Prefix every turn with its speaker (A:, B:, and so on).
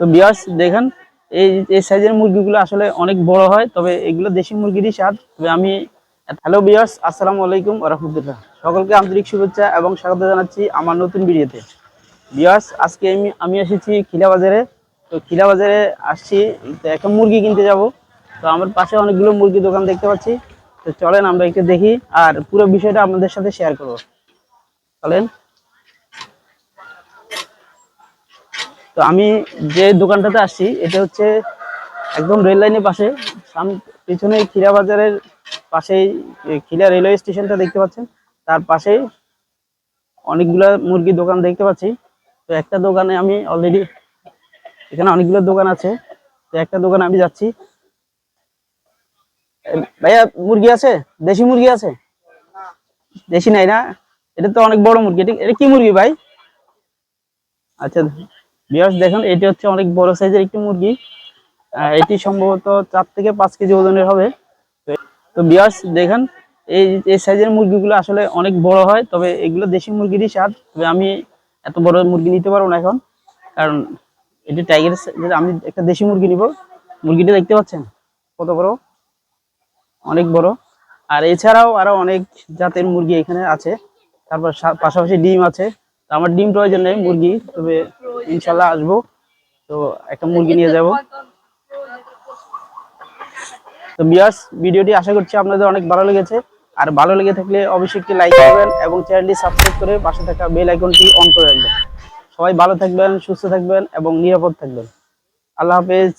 A: তো বিয়ার্স দেখেন, এই এই সাইজের মুরগিগুলো আসলে অনেক বড় হয়, তবে এগুলো দেশি মুরগিরই স্বাদ। তবে আমি হ্যালো বিয়ার্স আসসালামু আলাইকুম রহমতুল্লাহ। সকলকে আন্তরিক শুভেচ্ছা এবং স্বাগত জানাচ্ছি আমার নতুন ভিডিওতে। বিয়ার্স আজকে আমি আমি এসেছি খিলা বাজারে। তো খিলা বাজারে আসছি, তো একটা মুরগি কিনতে যাব। তো আমার পাশে অনেকগুলো মুরগি দোকান দেখতে পাচ্ছি। তো চলেন আমরা একটু দেখি, আর পুরো বিষয়টা আপনাদের সাথে শেয়ার করব। চলেন। তো আমি যে দোকানটাতে আসছি, এটা হচ্ছে একদম রেল লাইনের পাশে। সাম- পিছনে খিরা বাজারের পাশেই খিলা রেলওয়ে স্টেশনটা দেখতে পাচ্ছেন। তার পাশেই অনেকগুলা মুরগির দোকান দেখতে পাচ্ছি। তো একটা দোকানে আমি অলরেডি এখানে অনেকগুলো দোকান আছে। তো একটা দোকানে আমি যাচ্ছি। ভাইয়া, মুরগি আছে? দেশি মুরগি আছে? দেশি নাই না? এটা তো অনেক বড় মুরগি। এটা কি মুরগি ভাই? আচ্ছা। বিয়ার্স দেখেন, এটি হচ্ছে অনেক বড় সাইজের একটি মুরগি। এটি সম্ভবত চার থেকে পাঁচ কেজি ওজনের হবে। তো- বিয়ার্স দেখেন, এই এই সাইজের মুরগিগুলো আসলে অনেক বড় হয়, তবে এগুলো দেশি মুরগিরই স্বাদ। তবে আমি এত বড় মুরগি নিতে পারব না এখন, কারণ এটি টাইগার আমি একটা দেশি মুরগি নিব। মুরগিটা দেখতে পাচ্ছেন? কত বড়? অনেক বড়। আর এছাড়াও আরও অনেক জাতের মুরগি এখানে আছে। তারপর পাশাপাশি ডিম আছে। আমার ডিম প্রয়োজন নেই, মুরগি, তবে ইনশাল্লাহ আসব। তো একটা মুরগি নিয়ে যাব। তো বিয়াস ভিডিওটি আশা করছি আপনাদের অনেক ভালো লেগেছে। আর ভালো লেগে থাকলে অবশ্যই একটি লাইক করবেন এবং চ্যানেলটি সাবস্ক্রাইব করে পাশে থাকা বেল আইকনটি অন করে রাখবেন। সবাই ভালো থাকবেন, সুস্থ থাকবেন এবং নিরাপদ থাকবেন। আল্লাহ হাফেজ।